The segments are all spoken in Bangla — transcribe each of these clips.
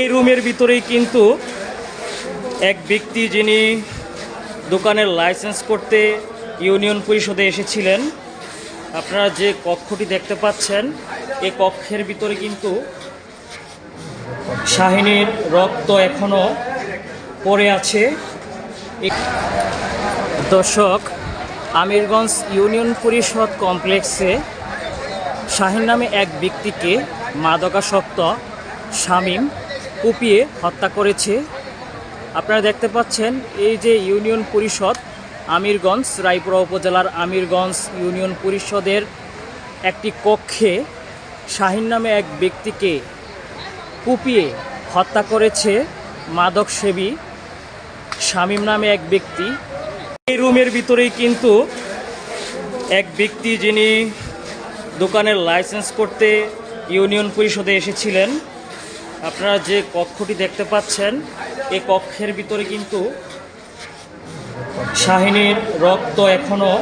এই রুমের ভিতরেই কিন্তু এক ব্যক্তি যিনি দোকানের লাইসেন্স করতে ইউনিয়ন পরিষদে এসেছিলেন। আপনারা যে কক্ষটি দেখতে পাচ্ছেন এই কক্ষের ভিতরে কিন্তু শাহিনীর রক্ত এখনও পড়ে আছে। দর্শক, আমিরগঞ্জ ইউনিয়ন পরিষদ কমপ্লেক্সে শাহিন নামে এক ব্যক্তিকে মাদকাসক্ত শামীম কুপিয়ে হত্যা করেছে। আপনারা দেখতে পাচ্ছেন এই যে ইউনিয়ন পরিষদ আমিরগঞ্জ, রায়পুরা উপজেলার আমিরগঞ্জ ইউনিয়ন পরিষদের একটি কক্ষে শাহিন নামে এক ব্যক্তিকে কুপিয়ে হত্যা করেছে মাদকসেবী শামীম নামে এক ব্যক্তি। এই রুমের ভিতরেই কিন্তু এক ব্যক্তি যিনি দোকানের লাইসেন্স করতে ইউনিয়ন পরিষদে এসেছিলেন। আপনারা যে কক্ষটি দেখতে পাচ্ছেন, এই কক্ষের ভিতরে কিন্তু শাহিনীর রক্ত এখনও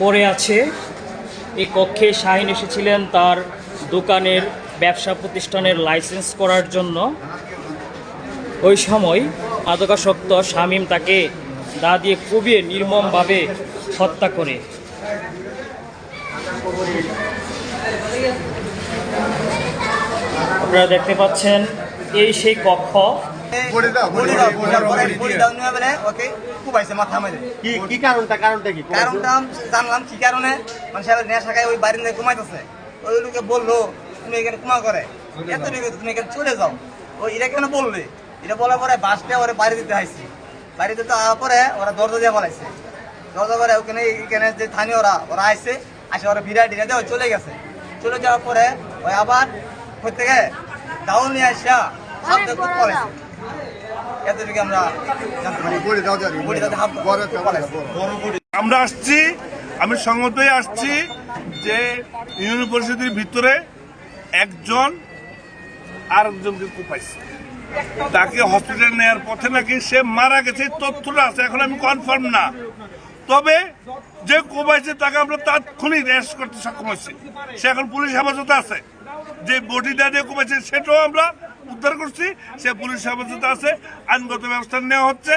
পড়ে আছে। এই কক্ষে শাহিন এসেছিলেন তার দোকানের ব্যবসা প্রতিষ্ঠানের লাইসেন্স করার জন্য। ওই সময় মাদকাসক্ত শামীম তাকে দা দিয়ে কুবিয়ে নির্মমভাবে হত্যা করে। আপনারা দেখতে পাচ্ছেন এই সেই কক্ষ বড়ি দাও, বড়ি বড়ি দাও, দাও, বড়ি দাও, বড়ি বড়ি বড়ি দাও। দাও নিয়ে বলে ওকে কুবাইছে মাথা মেরে কি কি কারণটা কারণটা কি কারণটা জানলাম কি কারণে মানে সাহেব নেশা খায় ওই বাড়িতে ঘুমাইতেছে ওই লোকে বলল তুমি এখানে কুমা করে এত তুমি এখানে চলে যাও ওই এটা কেন বললে এটা বলার পরে বাসটা ওরা বাড়ি দিতে পরে ওরা দরজা দিয়ে বলাইছে দরজা করে ওখানে এখানে যে ওরা ওরা আইছে আসে ওরা ভিড়া টিরা দিয়ে চলে গেছে চলে যাওয়ার পরে ওই আবার থেকে দাউন নিয়ে আসা হাতে খুব এতটুকু আমরা দাও দাও, দাও। দাও। আমরা আসছি আমি হয়ে আসছি যে ইউনিয়ন পরিষদের ভিতরে একজন আর আরেকজনকে কোপাইছে তাকে হসপিটাল নেওয়ার পথে নাকি সে মারা গেছে তথ্যটা আছে এখন আমি কনফার্ম না। তবে যে কোবাইছে তাকে আমরা তাৎক্ষণিক রেস্ট করতে সক্ষম হয়েছি। সে এখন পুলিশ হেফাজতে আছে। যে বডিটা দিয়ে কোবাইছে সেটাও আমরা উদ্ধার করছি। সে পুলিশ হেফাজতে আছে। আইনগত ব্যবস্থা নেওয়া হচ্ছে।